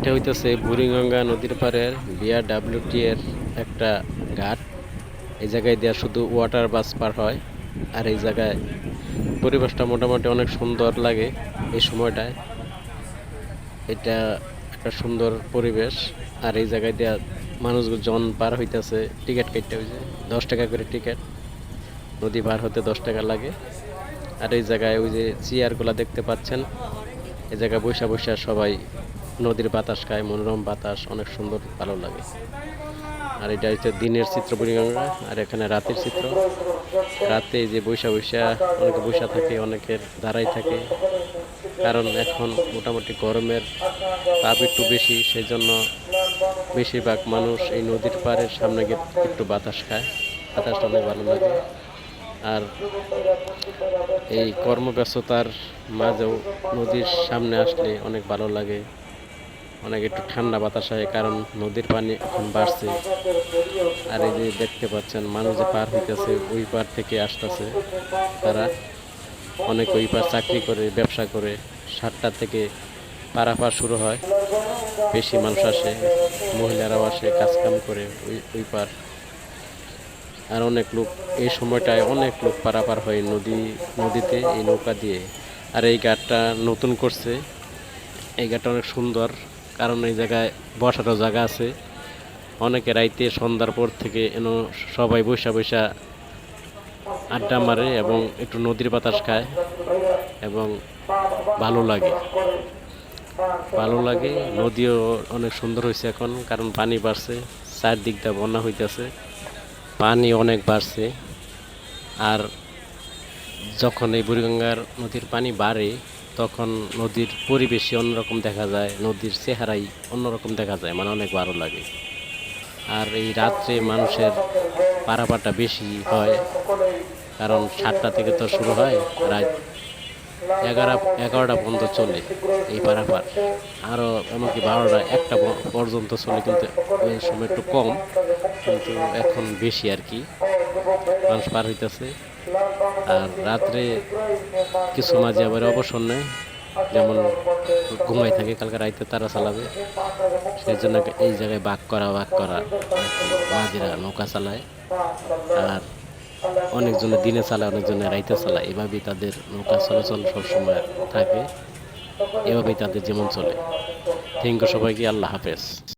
এটা হইতেছে বুড়িগঙ্গা নদীর পাড়ের বিআরডাব্লিউটি এর একটা ঘাট। এই জায়গায় দেওয়া শুধু ওয়াটার বাস পার হয় আর এই জায়গায় পরিবেশটা মোটামুটি অনেক সুন্দর লাগে এই সময়টায়। এটা একটা সুন্দর পরিবেশ আর এই জায়গায় দেওয়া মানুষজন পার হইতেছে, টিকিট কাটতে হয়েছে দশ টাকা করে টিকিট। নদী পার হতে দশ টাকা লাগে। আর এই জায়গায় ওই যে চেয়ারগুলো দেখতে পাচ্ছেন, এই জায়গায় বৈশা বৈশা সবাই নদীর বাতাস খায়, মনোরম বাতাস, অনেক সুন্দর, ভালো লাগে। আর এটা হচ্ছে দিনের চিত্র বুড়িগঙ্গা আর এখানে রাতের চিত্র। রাতে যে বৈশা বৈশা, অনেকে বৈশা থাকে, অনেকের দাঁড়াই থাকে। কারণ এখন মোটামুটি গরমের তাপ একটু বেশি সেই জন্য বেশিরভাগ মানুষ এই নদীর পাড়ের সামনে গিয়ে একটু বাতাস খায়। বাতাসটা অনেক ভালো লাগে। আর এই কর্মব্যস্ততার মাঝেও নদীর সামনে আসলে অনেক ভালো লাগে। অনেক একটু ঠান্ডা বাতাস হয়, কারণ নদীর পানি এখন বাড়ছে। আর এই যে দেখতে পাচ্ছেন, মানুষ যে পার হইতেছে, ওই পার থেকে আসতেছে। তারা অনেক ওই পার চাকরি করে, ব্যবসা করে। সাতটা থেকে পারাপার শুরু হয়। বেশি মানুষ আসে, মহিলারাও আসে, কাজকাম করে ওই ওই পার। আর অনেক লোক, এই সময়টায় অনেক লোক পারাপার হয় নদী, নদীতে, এই নৌকা দিয়ে। আর এই ঘাটটা নতুন করছে। এই ঘাটটা অনেক সুন্দর। কারণ এই জায়গায় বসারও জায়গা আছে। অনেকে রাইতে সন্ধ্যার পর থেকে এন সবাই বৈশা বৈশা আড্ডা মারে এবং একটু নদীর বাতাস খায় এবং ভালো লাগে। ভালো লাগে, নদীও অনেক সুন্দর হয়েছে এখন, কারণ পানি বাড়ছে, চারদিক দিয়ে বন্যা হইতেছে, পানি অনেক বাড়ছে। আর যখন এই বুড়িগঙ্গার নদীর পানি বাড়ে তখন নদীর পরিবেশই অন্যরকম দেখা যায়, নদীর চেহারাই অন্যরকম দেখা যায় মানে অনেক ভালো লাগে। আর এই রাত্রে মানুষের পারাপারটা বেশি হয়, কারণ সাতটা থেকে তো শুরু হয়, রাত এগারো, এগারোটা পর্যন্ত চলে এই পারাপার। আরও এমনকি বারোটা, একটা পর্যন্ত চলে কিন্তু ওই সময় একটু কম, কিন্তু এখন বেশি আর কি। মানুষ পার হইতেছে। আর রাত্রে কিছু মাঝে আবার অবসর নেয়, যেমন ঘুমাই থাকে, কালকে রাইতে তারা চালাবে। সেই জন্য এই জায়গায় বাক করা বাক করা মাঝিরা নৌকা চালায়। আর অনেকজনে দিনে চালায়, অনেকজনে রাইতে চালায়। এভাবেই তাদের নৌকা চলাচল সবসময় থাকে। এভাবেই তাদের জীবন চলে। থ্যাংক ইউ সবাইকে, আল্লাহ হাফেজ।